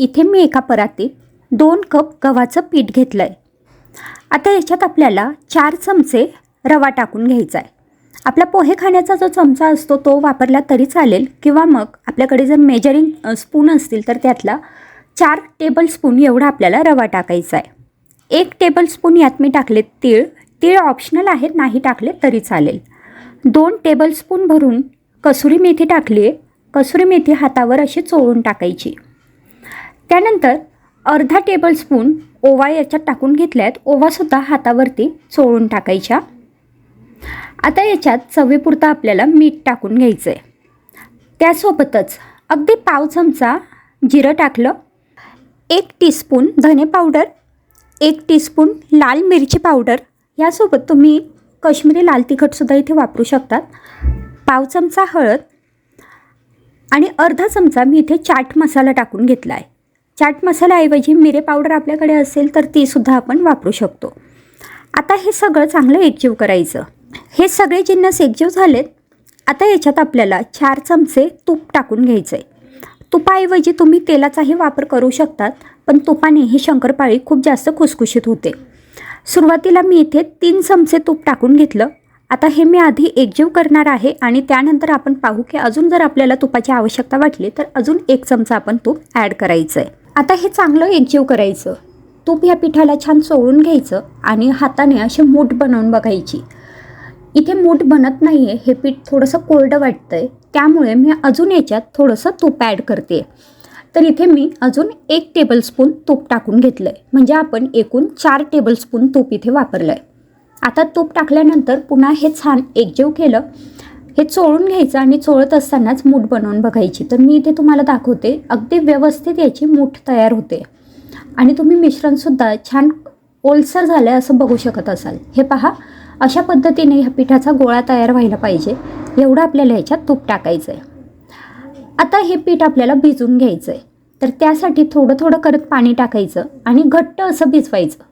इथे मी एका परातीत दोन कप गव्हाचं पीठ घेतलं आहे आता याच्यात आपल्याला चार चमचे रवा टाकून घ्यायचा आहे आपला पोहे खाण्याचा जो चमचा असतो तो वापरला तरी चालेल. किंवा मग आपल्याकडे जर मेजरिंग स्पून असतील तर त्यातला चार टेबल स्पून एवढा आपल्याला रवा टाकायचा आहे एक टेबल स्पून यात मी टाकले तीळ. तीळ ऑप्शनल आहेत नाही टाकले तरी चालेल. दोन टेबल स्पून भरून कसुरी मेथी टाकली आहे कसुरी मेथी हातावर अशी चोळून टाकायची. त्यानंतर अर्धा टेबलस्पून ओवा याच्यात टाकून घेतल्या आहेत ओवासुद्धा हातावरती चोळून टाकायच्या. आता याच्यात चवीपुरतं आपल्याला मीठ टाकून घ्यायचं आहे त्यासोबतच अगदी पाव चमचा जिरं टाकलं. एक टीस्पून धने पावडर. एक टीस्पून लाल मिरची पावडर. यासोबत तुम्ही काश्मीरी लाल तिखटसुद्धा इथे वापरू शकतात. पाव चमचा हळद आणि अर्धा चमचा मी इथे चाट मसाला टाकून घेतला आहे चाट मसाल्याऐवजी मिरे पावडर आपल्याकडे असेल तर तीसुद्धा आपण वापरू शकतो. आता हे सगळं चांगलं एकजीव करायचं. हे सगळे जिन्नस एकजीव झालेत. आता याच्यात आपल्याला चार चमचे तूप टाकून घ्यायचं आहे तुपाऐवजी तुम्ही तेलाचाही वापर करू शकतात पण तुपाने ही शंकरपाळी खूप जास्त खुसखुशीत होते. सुरुवातीला मी इथे तीन चमचे तूप टाकून घेतलं. आता हे मी आधी एकजीव करणार आहे आणि त्यानंतर आपण पाहू की अजून जर आपल्याला तुपाची आवश्यकता वाटली तर अजून एक चमचा आपण तूप ॲड करायचं आहे आता हे चांगलं एकजीव करायचं. तूप या पिठाला छान चोळून घ्यायचं आणि हाताने असे मूठ बनवून बघायची. इथे मूठ बनत नाही आहे हे पीठ थोडंसं कोरडं वाटतं आहे त्यामुळे मी अजून याच्यात थोडंसं तूप ॲड करते. तर इथे मी अजून एक टेबलस्पून तूप टाकून घेतलं आहे म्हणजे आपण एकूण चार टेबलस्पून तूप इथे वापरलं आहे आता तूप टाकल्यानंतर पुन्हा हे छान एकजीव केलं. हे चोळून घ्यायचं आणि चोळत असतानाच मूठ बनवून बघायची. तर मी इथे तुम्हाला दाखवते अगदी व्यवस्थित याची मूठ तयार होते. आणि तुम्ही मिश्रणसुद्धा छान ओलसर झालं आहे असं बघू शकत असाल. हे पहा अशा पद्धतीने ह्या पिठाचा गोळा तयार व्हायला पाहिजे. एवढं आपल्याला ह्याच्यात तूप टाकायचं आहे आता हे पीठ आपल्याला भिजून घ्यायचं आहे तर त्यासाठी थोडं थोडं करत पाणी टाकायचं आणि घट्ट असं भिजवायचं.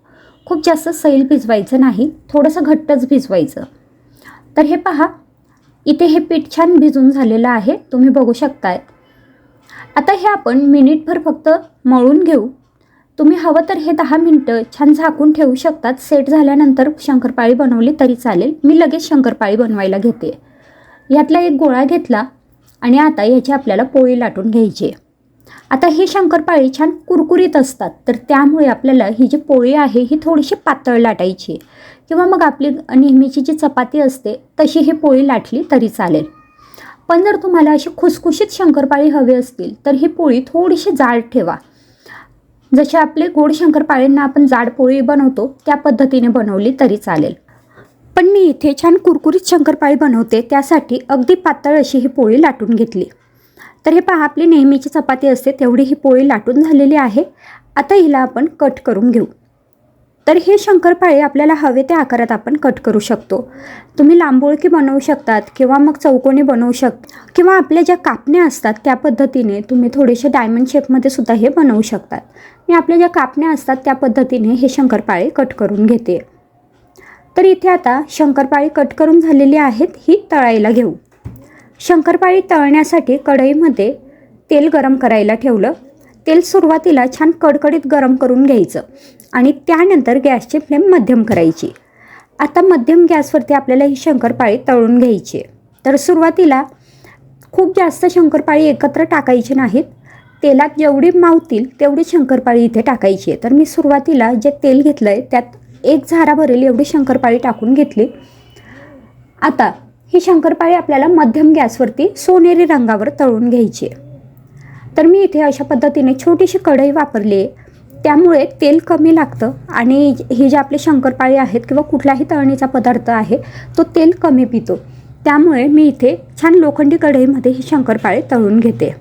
खूप जास्त सैल भिजवायचं नाही थोडंसं घट्टच भिजवायचं. तर हे पहा इथे हे पीठ छान भिजून झालेलं आहे तुम्ही बघू शकताय. आता हे आपण मिनिटभर फक्त मळून घेऊ. तुम्ही हवं तर हे दहा मिनटं छान झाकून ठेवू शकतात. सेट झाल्यानंतर शंकरपाळी बनवली तरी चालेल. मी लगेच शंकरपाळी बनवायला घेते. यातला एक गोळा घेतला आणि आता याची आपल्याला पोळी लाटून घ्यायची आहे. आता ही शंकरपाळी छान कुरकुरीत असतात तर त्यामुळे आपल्याला ही जी पोळी आहे ही थोडीशी पातळ लाटायची. किंवा मग आपली नेहमीची जी चपाती असते तशी ही पोळी लाटली तरी चालेल. पण जर तुम्हाला अशी खुसखुशीत शंकरपाळी हवी असतील तर ही पोळी थोडीशी जाड ठेवा. जसे आपले गोड शंकरपाळींना आपण जाड पोळी बनवतो त्या पद्धतीने बनवली तरी चालेल. पण मी इथे छान कुरकुरीत शंकरपाळी बनवते त्यासाठी अगदी पातळ अशी ही पोळी लाटून घेतली. तर हे पहा आपली नेहमीची चपाती असते तेवढी ही पोळी लाटून झालेली आहे. आता हिला आपण कट करून घेऊ. तर हे शंकरपाळे आपल्याला हवे त्या आकारात आपण कट करू शकतो. तुम्ही लांबोळकी बनवू शकतात किंवा मग चौकोनी बनवू शकता किंवा आपल्या ज्या कापण्या असतात त्या पद्धतीने तुम्ही थोडेसे डायमंड शेपमध्ये सुद्धा हे बनवू शकतात. मी आपल्या ज्या कापण्या असतात त्या पद्धतीने हे शंकरपाळे कट करून घेते. तर इथे आता शंकरपाळी कट करून झालेली आहेत ही तळायला घेऊ. शंकरपाळी तळण्यासाठी कढईमध्ये तेल गरम करायला ठेवलं. तेल सुरुवातीला छान कडकडीत गरम करून घ्यायचं आणि त्यानंतर गॅसची फ्लेम मध्यम करायची. आता मध्यम गॅसवरती आपल्याला ही शंकरपाळी तळून घ्यायची. आहे तर सुरुवातीला खूप जास्त शंकरपाळी एकत्र टाकायची नाहीत. तेलात जेवढी मावतील तेवढी शंकरपाळी इथे टाकायची. आहे तर मी सुरुवातीला जे तेल घेतलं आहे त्यात एक झारा भरेल एवढी शंकरपाळी टाकून घेतली. आता ही शंकरपाळी आपल्याला मध्यम गॅसवरती सोनेरी रंगावर तळून घ्यायची तर मी इथे अशा पद्धतीने छोटीशी कढई वापरली आहे. त्यामुळे तेल कमी लागतं आणि ही जे आपले शंकरपाळी आहेत किंवा कुठलाही तळणीचा पदार्थ आहे तो तेल कमी पितो. त्यामुळे मी इथे छान लोखंडी कढईमध्ये ही शंकरपाळी तळून घेते.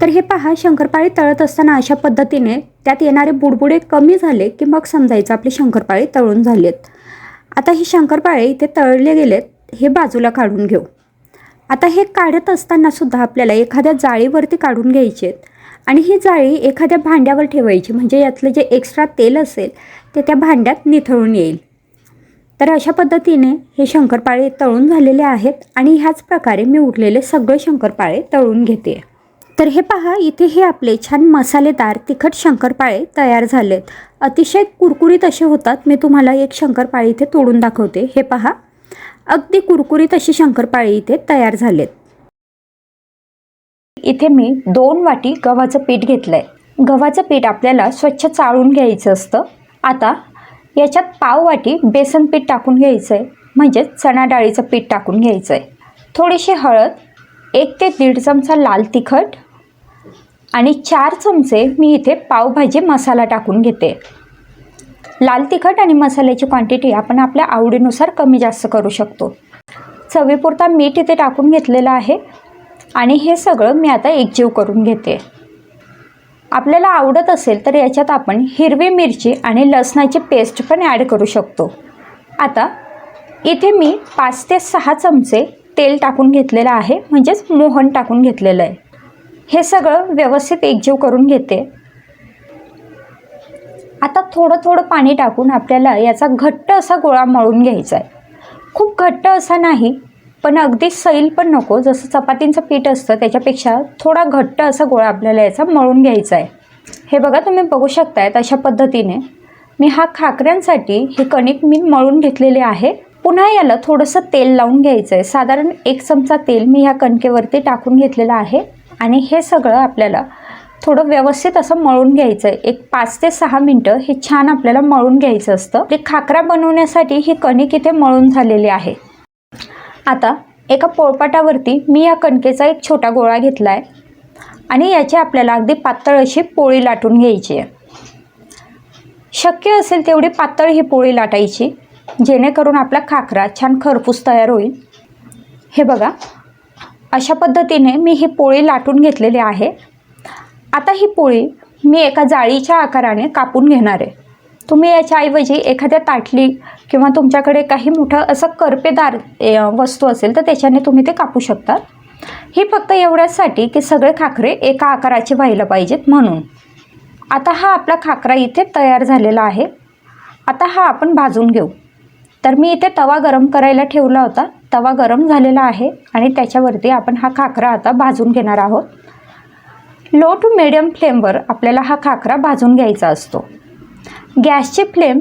तर हे पहा शंकरपाळी तळत असताना अशा पद्धतीने त्यात येणारे बुडबुडे कमी झाले की मग समजायचं आपली शंकरपाळी तळून झालेत. आहेत आता ही शंकरपाळे इथे तळले गेलेत हे बाजूला काढून घेऊ. आता हे काढत असताना सुद्धा आपल्याला एखाद्या जाळीवरती काढून घ्यायचे आहेत. आणि ही जाळी एखाद्या भांड्यावर ठेवायची म्हणजे यातलं जे एक्स्ट्रा तेल असेल ते त्या भांड्यात निथळून येईल. तर अशा पद्धतीने हे शंकरपाळे तळून झालेले आहेत आणि ह्याच प्रकारे मी उरलेले सगळे शंकरपाळे तळून घेते. तर हे पहा इथे हे आपले छान मसालेदार तिखट शंकरपाळे तयार झालेत. अतिशय कुरकुरीत असे होतात. मी तुम्हाला एक शंकरपाळे इथे तोडून दाखवते. हे पहा. अगदी कुरकुरीत अशी शंकरपाळी इथे तयार झालेत. इथे मी दोन वाटी गव्हाचं पीठ घेतलं आहे गव्हाचं पीठ आपल्याला स्वच्छ चाळून घ्यायचं असतं. आता याच्यात पाव वाटी बेसन पीठ टाकून घ्यायचं आहे म्हणजेच चणा डाळीचं पीठ टाकून घ्यायचं आहे थोडीशी हळद एक ते दीड चमचा लाल तिखट आणि चार चमचे मी इथे पावभाजी मसाला टाकून घेते. लाल तिखट आणि मसाल्याची क्वांटिटी आपण आपल्या आवडीनुसार कमी जास्त करू शकतो. चवीपुरता मीठ इथे टाकून घेतलेलं आहे आणि हे सगळं मी आता एकजीव करून घेते. आपल्याला आवडत असेल तर याच्यात आपण हिरवी मिरची आणि लसणाची पेस्ट पण ॲड करू शकतो. आता इथे मी पाच ते सहा चमचे तेल टाकून घेतलेलं आहे म्हणजेच मोहन टाकून घेतलेलं आहे. हे सगळं व्यवस्थित एकजीव करून घेते. आता थोडं थोडं पाणी टाकून आपल्याला याचा घट्ट असा गोळा मळून घ्यायचा आहे. खूप घट्ट असा नाही पण अगदी सैल पण नको. जसं चपातींचं पीठ असतं त्याच्यापेक्षा थोडा घट्ट असा गोळा आपल्याला याचा मळून घ्यायचा आहे. हे बघा तुम्ही बघू शकतायत अशा पद्धतीने. मी हा खाकऱ्यांसाठी हे कणिक मी मळून घेतलेले आहे. पुन्हा याला थोडंसं तेल लावून घ्यायचं आहे. साधारण एक चमचा तेल मी ह्या कणकेवरती टाकून घेतलेलं आहे. आणि हे सगळं आपल्याला थोडं व्यवस्थित असं मळून घ्यायचं आहे एक पाच ते सहा मिनटं हे छान आपल्याला मळून घ्यायचं असतं. ते खाकरा बनवण्यासाठी ही कणिक इथे मळून झालेली आहे. आता एका पोळपाटावरती मी या कणकेचा एक छोटा गोळा घेतला आहे आणि याची आपल्याला अगदी पातळ अशी पोळी लाटून घ्यायची आहे. शक्य असेल तेवढी पातळ ही पोळी लाटायची जेणेकरून आपला खाकरा छान खरपूस तयार होईल. हे बघा अशा पद्धतीने मी ही पोळी लाटून घेतलेली आहे. आता ही पोळी मी एका जाळीच्या आकाराने कापून घेणार आहे. तुम्ही याच्याऐवजी एखाद्या ताटली किंवा तुमच्याकडे काही मोठं असं करपेदार वस्तू असेल तर त्याच्याने तुम्ही ते कापू शकता. ही फक्त एवढ्याचसाठी की सगळे खाकरे एका आकाराचे व्हायला पाहिजेत म्हणून. आता हा आपला खाकरा इथे तयार झालेला आहे. आता हा आपण भाजून घेऊ. तर मी इथे तवा गरम करायला ठेवला होता. तवा गरम झालेला आहे आणि त्याच्यावरती आपण हा खाकरा आता भाजून घेणार आहोत. लो टू मिडियम फ्लेमवर आपल्याला हा खाकरा भाजून घ्यायचा असतो. गॅसची फ्लेम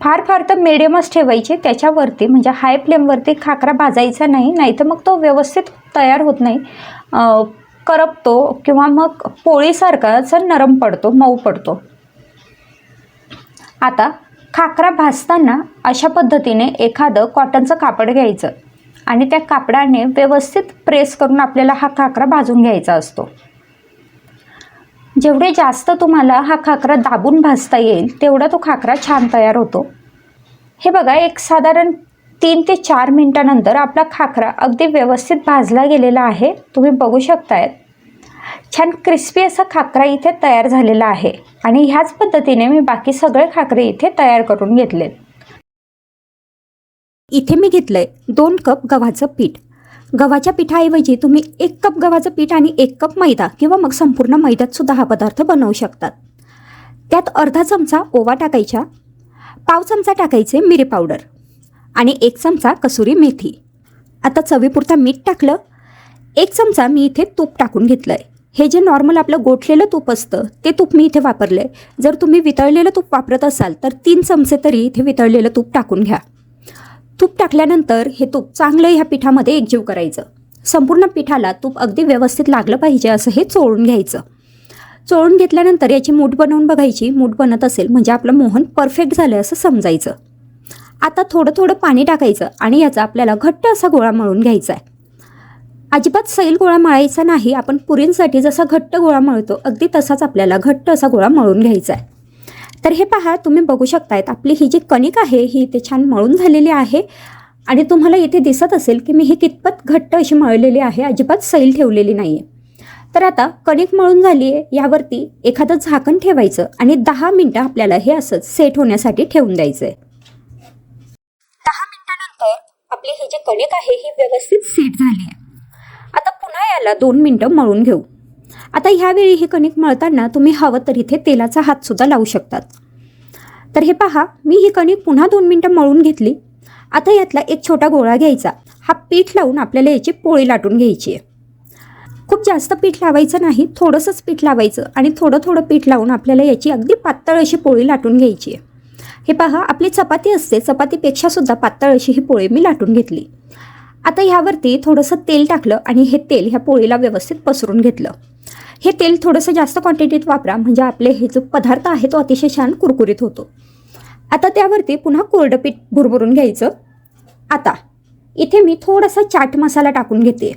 फार फार तर मिडियमच ठेवायची त्याच्यावरती म्हणजे हाय फ्लेमवरती खाकरा भाजायचा नाही नाहीतर मग तो व्यवस्थित तयार होत नाही. करपतो किंवा मग पोळीसारखा असा नरम पडतो मऊ पडतो. आता खाकरा भाजताना अशा पद्धतीने एखादं कॉटनचं कापड घ्यायचं आणि त्या कापडाने व्यवस्थित प्रेस करून आपल्याला हा खाकरा भाजून घ्यायचा असतो. जेवढे जास्त तुम्हाला हा खाकरा दाबून भाजता येईल तेवढा तो खाकरा छान तयार होतो. हे बघा एक साधारण तीन ते चार मिनटानंतर आपला खाकरा अगदी व्यवस्थित भाजला गेलेला आहे. तुम्ही बघू शकतायत. छान क्रिस्पी असा खाकरा इथे तयार झालेला आहे. आणि ह्याच पद्धतीने मी बाकी सगळे खाकरे इथे तयार करून घेतलेत. इथे मी घेतलंय दोन कप गव्हाचं पीठ. गव्हाच्या पिठाऐवजी तुम्ही एक कप गव्हाचं पीठ आणि एक कप मैदा किंवा मग संपूर्ण मैद्यात सुद्धा हा पदार्थ बनवू शकतात. त्यात अर्धा चमचा ओवा टाकायचा पाव चमचा टाकायचे मिरी पावडर आणि एक चमचा कसुरी मेथी. आता चवीपुरता मीठ टाकलं एक चमचा मी इथे तूप टाकून घेतलं आहे हे जे नॉर्मल आपलं गोठलेलं तूप असतं ते तूप मी इथे वापरलं आहे जर तुम्ही वितळलेलं तूप वापरत असाल तर तीन चमचे तरी इथे वितळलेलं तूप टाकून घ्या. तूप टाकल्यानंतर हे तूप चांगलं ह्या पिठामध्ये एकजीव करायचं. संपूर्ण पिठाला तूप अगदी व्यवस्थित लागलं पाहिजे असं हे चोळून घ्यायचं. चोळून घेतल्यानंतर याची मूठ बनवून बघायची. मूठ बनत असेल म्हणजे आपलं मोहन परफेक्ट झालं असं समजायचं. आता थोडं थोडं पाणी टाकायचं आणि याचा आपल्याला घट्ट असा गोळा मळून घ्यायचा आहे. अजिबात सैल गोळा मळायचा नाही. आपण पुरींसाठी जसा घट्ट गोळा मळतो अगदी तसाच आपल्याला घट्ट असा गोळा मळून घ्यायचा आहे. तर हे पहा तुम्ही बघू शकतायत आपली ही जी कणिक आहे ही इथे छान मळून झालेली आहे. आणि तुम्हाला इथे दिसत असेल की मी ही कितपत घट्ट अशी मळलेली आहे अजिबात सैल ठेवलेली नाही आहे तर आता कणिक मळून झाली आहे यावरती एखादं झाकण ठेवायचं आणि दहा मिनटं आपल्याला हे असंच सेट होण्यासाठी ठेवून द्यायचं आहे दहा मिनटानंतर आपली ही जी कणिक आहे ही व्यवस्थित सेट झाली आहे आता पुन्हा याला दोन मिनटं मळून घेऊ. आता ह्यावेळी हे कणिक मळताना तुम्ही हवं तर इथे तेलाचा हातसुद्धा लावू शकतात. तर हे पहा मी ही कणिक पुन्हा दोन मिनटं मळून घेतली. आता यातला एक छोटा गोळा घ्यायचा. हा पीठ लावून आपल्याला याची पोळी लाटून घ्यायची आहे. खूप जास्त पीठ लावायचं नाही थोडंसंच पीठ लावायचं आणि थोडं थोडं पीठ लावून आपल्याला याची अगदी पातळ अशी पोळी लाटून घ्यायची आहे. हे पहा आपली चपाती असते चपातीपेक्षा सुद्धा पातळ अशी ही पोळी मी लाटून घेतली. आता ह्यावरती थोडंसं तेल टाकलं आणि हे तेल ह्या पोळीला व्यवस्थित पसरून घेतलं. हे तेल थोडंसं जास्त क्वांटिटीत वापरा. म्हणजे आपले हे जो पदार्थ आहे तो अतिशय छान कुरकुरीत होतो. आता त्यावरती पुन्हा कोरडं पीठ भुरभुरून घ्यायचं. आता इथे मी थोडासा चाट मसाला टाकून घेते.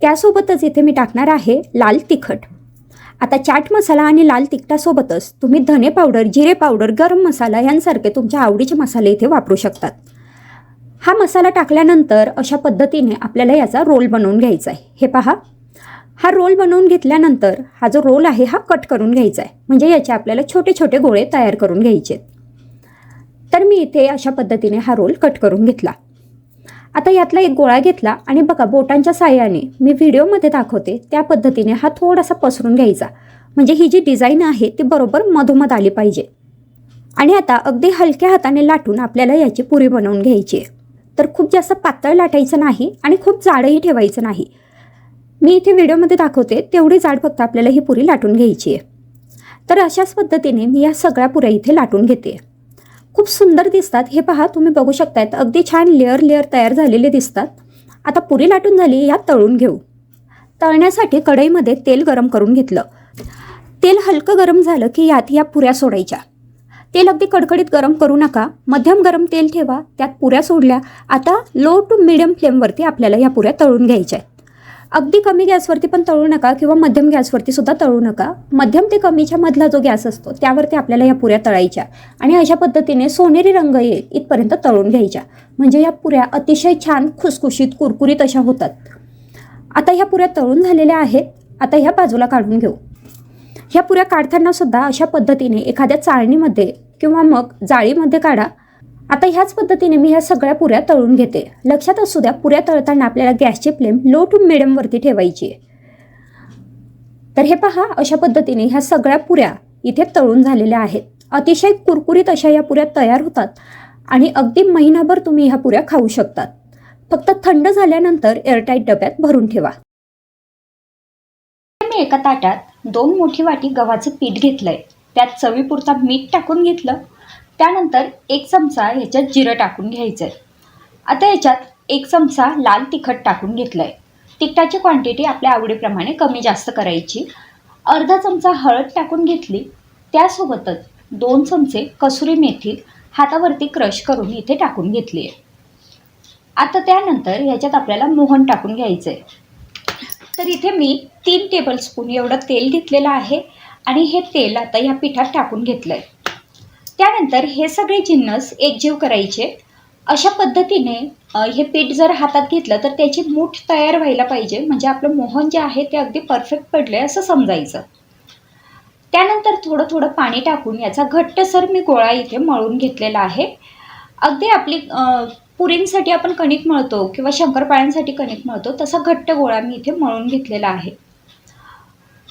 त्यासोबतच इथे मी टाकणार आहे लाल तिखट. आता चाट मसाला आणि लाल तिखटासोबतच तुम्ही धने पावडर जिरे पावडर गरम मसाला यांसारखे तुमच्या आवडीचे मसाले इथे वापरू शकतात. हा मसाला टाकल्यानंतर अशा पद्धतीने आपल्याला याचा रोल बनवून घ्यायचा आहे. हे पहा. हा रोल बनवून घेतल्यानंतर हा जो रोल आहे हा कट करून घ्यायचा आहे. म्हणजे याचे आपल्याला छोटे छोटे गोळे तयार करून घ्यायचे. तर मी इथे अशा पद्धतीने हा रोल कट करून घेतला. आता यातला एक गोळा घेतला आणि बघा बोटांच्या साह्याने मी व्हिडिओमध्ये दाखवते त्या पद्धतीने हा थोडासा पसरून घ्यायचा. म्हणजे ही जी डिझाईन आहे ती बरोबर मधोमध आली पाहिजे. आणि आता अगदी हलक्या हाताने लाटून आपल्याला याची पुरी बनवून घ्यायची आहे. तर खूप जास्त पातळ लाटायचं नाही आणि खूप जाडही ठेवायचं नाही. मी इथे व्हिडिओमध्ये दाखवते तेवढी जाड फक्त आपल्याला ही पुरी लाटून घ्यायची आहे. तर अशाच पद्धतीने मी या सगळ्या पुऱ्या इथे लाटून घेते. खूप सुंदर दिसतात. हे पहा तुम्ही बघू शकतायत. अगदी छान लेअर लेअर तयार झालेले दिसतात. आता पुरी लाटून झाली या तळून घेऊ. तळण्यासाठी कढईमध्ये तेल गरम करून घेतलं. तेल हलकं गरम झालं की यात या पुऱ्या सोडायच्या. तेल अगदी कडकडीत गरम करू नका. मध्यम गरम तेल ठेवा त्यात पुऱ्या सोडल्या. आता लो टू मिडियम फ्लेमवरती आपल्याला या पुऱ्या तळून घ्यायच्या आहेत. अगदी कमी गॅसवरती पण तळू नका किंवा मध्यम गॅसवरती सुद्धा तळू नका. मध्यम ते कमीच्या मधला जो गॅस असतो त्यावरती आपल्याला या पुऱ्या तळायच्या. आणि अशा पद्धतीने सोनेरी रंग येईल इथपर्यंत तळून घ्यायच्या. म्हणजे या पुऱ्या अतिशय छान खुसखुशीत कुरकुरीत अशा होतात. आता ह्या पुऱ्या तळून झालेल्या आहेत. आता ह्या बाजूला काढून घेऊ. ह्या पुऱ्या काढताना सुद्धा अशा पद्धतीने एखाद्या चाळणीमध्ये किंवा मग जाळीमध्ये काढा. आता ह्याच पद्धतीने मी ह्या सगळ्या पुऱ्या तळून घेते. लक्षात असू द्या पुऱ्या तळताना आपल्याला गॅसची फ्लेम लो टू मिडियमवरती ठेवायची आहे. तर हे पहा अशा पद्धतीने ह्या सगळ्या पुऱ्या इथे तळून झालेल्या आहेत. अतिशय कुरकुरीत अशा या पुऱ्या तयार होतात आणि अगदी महिनाभर तुम्ही ह्या पुऱ्या खाऊ शकतात. फक्त थंड झाल्यानंतर एअरटाईट डब्यात भरून ठेवा. मी एका ताटात दोन मोठी वाटी गव्हाचं पीठ घेतलंय. त्यात चवीपुरता मीठ टाकून घेतलं. त्यानंतर एक चमचा ह्याच्यात जिरं टाकून घ्यायचं आहे आता याच्यात एक चमचा लाल तिखट टाकून घेतलं आहे तिखटाची क्वांटिटी आपल्या आवडीप्रमाणे कमी जास्त करायची. अर्धा चमचा हळद टाकून घेतली. त्यासोबतच दोन चमचे कसुरी मेथी हातावरती क्रश करून इथे टाकून घेतली आहे. आता त्यानंतर ह्याच्यात आपल्याला मोहन टाकून घ्यायचं आहे तर इथे मी तीन टेबलस्पून एवढं तेल घेतलेलं आहे आणि हे तेल आता ह्या पिठात टाकून घेतलं आहे त्यानंतर हे सगळे जिन्नस एकजीव करायचे. अशा पद्धतीने हे पीठ जर हातात घेतलं तर त्याची मूठ तयार व्हायला पाहिजे. म्हणजे आपलं मोहन जे आहे ते अगदी परफेक्ट पडले असं समजायचं. त्यानंतर थोडं थोडं पाणी टाकून याचा घट्टसर मी गोळा इथे मळून घेतलेला आहे. अगदी आपली पुरींसाठी आपण कणिक मळतो किंवा शंकरपाळ्यांसाठी कणिक मळतो तसा घट्ट गोळा मी इथे मळून घेतलेला आहे.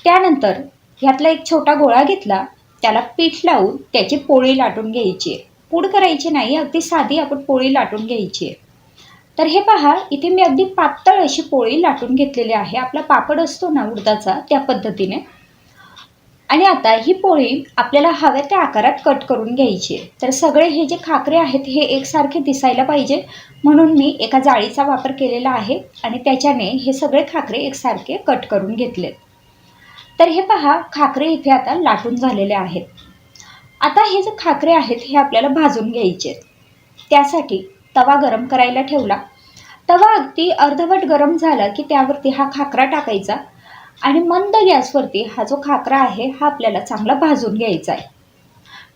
त्यानंतर ह्यातला एक छोटा गोळा घेतला. त्याला पीठ लावून त्याची पोळी लाटून घ्यायची. आहे पूड करायची नाही अगदी साधी आपण पोळी लाटून घ्यायची. आहे तर हे पहा इथे मी अगदी पातळ अशी पोळी लाटून घेतलेली आहे. आपला पापड असतो ना उडदाचा त्या पद्धतीने. आणि आता ही पोळी आपल्याला हव्या त्या आकारात कट करून घ्यायची. आहे तर सगळे हे जे खाकरे आहेत हे एकसारखे दिसायला पाहिजे. म्हणून मी एका जाळीचा वापर केलेला आहे आणि त्याच्याने हे सगळे खाकरे एकसारखे कट करून घेतलेत. तर हे पहा खाकरे इथे आता लाटून झालेले आहेत. आता हे जे खाकरे आहेत हे आपल्याला भाजून घ्यायचे आहेत. त्यासाठी तवा गरम करायला ठेवला. तवा अगदी अर्धवट गरम झाला की त्यावरती हा खाकरा टाकायचा आणि मंद गॅसवरती हा जो खाकरा आहे हा आपल्याला चांगला भाजून घ्यायचा आहे.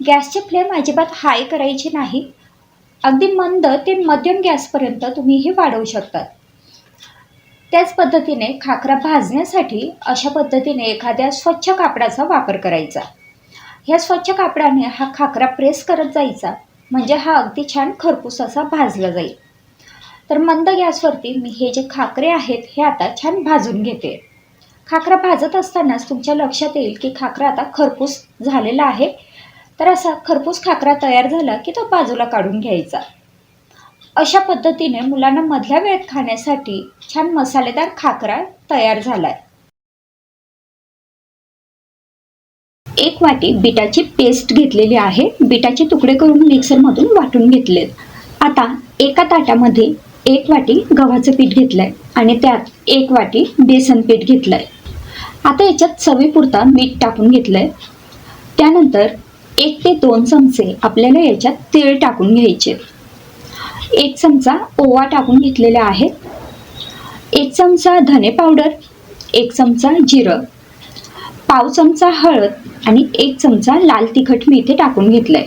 गॅसची फ्लेम अजिबात हाय करायची नाही. अगदी मंद ते मध्यम गॅसपर्यंत तुम्ही हे वाढवू शकतात त्याच पद्धतीने खाकरा भाजण्यासाठी अशा पद्धतीने एखाद्या स्वच्छ कापडाचा वापर करायचा. ह्या स्वच्छ कापडाने हा खाकरा प्रेस करत जायचा म्हणजे हा अगदी छान खरपूस असा भाजला जाईल. तर मंद गॅसवरती मी हे जे खाकरे आहेत हे आता छान भाजून घेते. खाकरा भाजत असतानाच तुमच्या लक्षात येईल की खाकरा आता खरपूस झालेला आहे. तर असा खरपूस खाकरा तयार झाला की तो बाजूला काढून घ्यायचा. अशा पद्धतीने मुलांना मधल्या वेळेत खाण्यासाठी छान मसालेदार खाकरा तयार झालाय. एक वाटी बिटाची पेस्ट घेतलेली आहे. बिटाचे तुकडे करून मिक्सरमधून वाटून घेतलेत आता एका ताटामध्ये एक वाटी गव्हाचं पीठ घेतलंय आणि त्यात एक वाटी बेसन पीठ घेतलंय. आता याच्यात चवीपुरता मीठ टाकून घेतलंय. त्यानंतर एक ते दोन चमचे आपल्याला याच्यात तेल टाकून घ्यायचे. एक चमचा ओवा टाकून घेतलेला आहे एक चमचा धने पावडर एक चमचा जिरं पाव चमचा हळद आणि एक चमचा लाल तिखट मी इथे टाकून घेतलंय.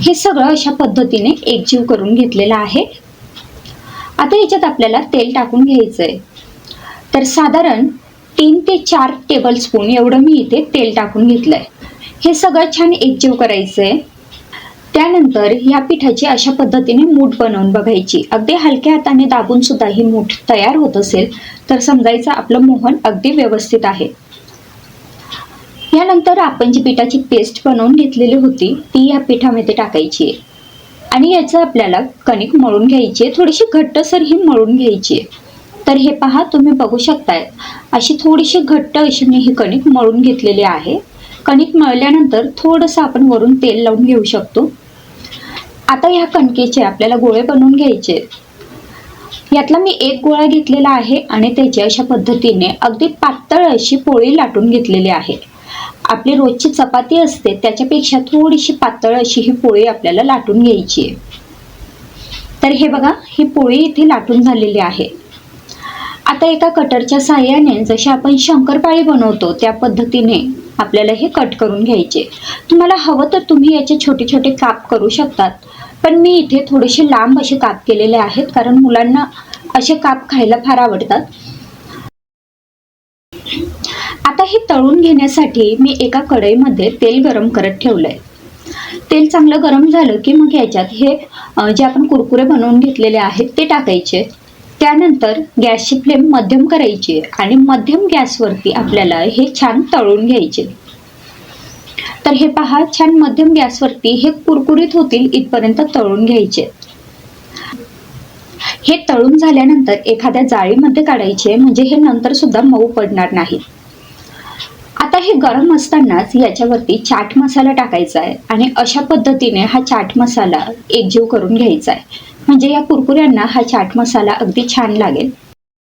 हे सगळं अशा पद्धतीने एकजीव करून घेतलेलं आहे. आता याच्यात आपल्याला तेल टाकून घ्यायचंय. तर साधारण तीन ते चार टेबलस्पून एवढं मी इथे तेल टाकून घेतलंय. हे सगळं छान एकजीव करायचंय. त्यानंतर ह्या पिठाची अशा पद्धतीने मूठ बनवून बघायची. अगदी हलक्या हाताने दाबून सुद्धा ही मूठ तयार होत असेल तर समजायचं आपलं मोहन अगदी व्यवस्थित आहे. यानंतर आपण जी पिठाची पेस्ट बनवून घेतलेली होती ती या पिठामध्ये टाकायची. आहे आणि याचं आपल्याला कणिक मळून घ्यायची आहे थोडीशी घट्टसर ही मळून घ्यायची. आहे तर हे पहा तुम्ही बघू शकताय अशी थोडीशी घट्ट अशी मी ही कणिक मळून घेतलेली आहे. कणिक मळल्यानंतर थोडंसं आपण वरून तेल लावून घेऊ शकतो. आता ह्या कणकेचे आपल्याला गोळे बनवून घ्यायचे. यातला मी एक गोळा घेतलेला आहे आणि त्याची अशा पद्धतीने अगदी पातळ अशी पोळी लाटून घेतलेली आहे. आपली रोजची चपाती असते त्याच्यापेक्षा थोडीशी पातळ अशी ही पोळी आपल्याला लाटून घ्यायची आहे. तर हे बघा ही पोळी इथे लाटून झालेली आहे. आता एका कटरच्या साह्याने जशी आपण शंकरपाळी बनवतो त्या पद्धतीने आपल्याला हे कट करून घ्यायचे. तुम्हाला हवं तर तुम्ही याचे छोटे छोटे काप करू शकतात. पण मी इथे थोडेसे लांब असे काप केलेले आहेत कारण मुलांना असे काप खायला फार आवडतात. आता हे तळून घेण्यासाठी मी एका कढईमध्ये तेल गरम करत ठेवलंय. तेल चांगलं गरम झालं की मग याच्यात हे जे आपण कुरकुरे बनवून घेतलेले आहेत ते टाकायचे. त्यानंतर गॅसची फ्लेम मध्यम करायची आणि मध्यम गॅसवरती आपल्याला हे छान तळून घ्यायचे. तर हे पहा छान मध्यम गॅसवरती हे कुरकुरीत होतील इथपर्यंत तळून घ्यायचे. हे तळून झाल्यानंतर एखाद्या जाळीमध्ये काढायचे म्हणजे हे नंतर सुद्धा मऊ पडणार नाही. आता हे गरम असतानाच याच्यावरती चाट मसाला टाकायचा आहे आणि अशा पद्धतीने हा चाट मसाला एकजीव करून घ्यायचा आहे. म्हणजे या कुरकुऱ्यांना हा चाट मसाला अगदी छान लागेल.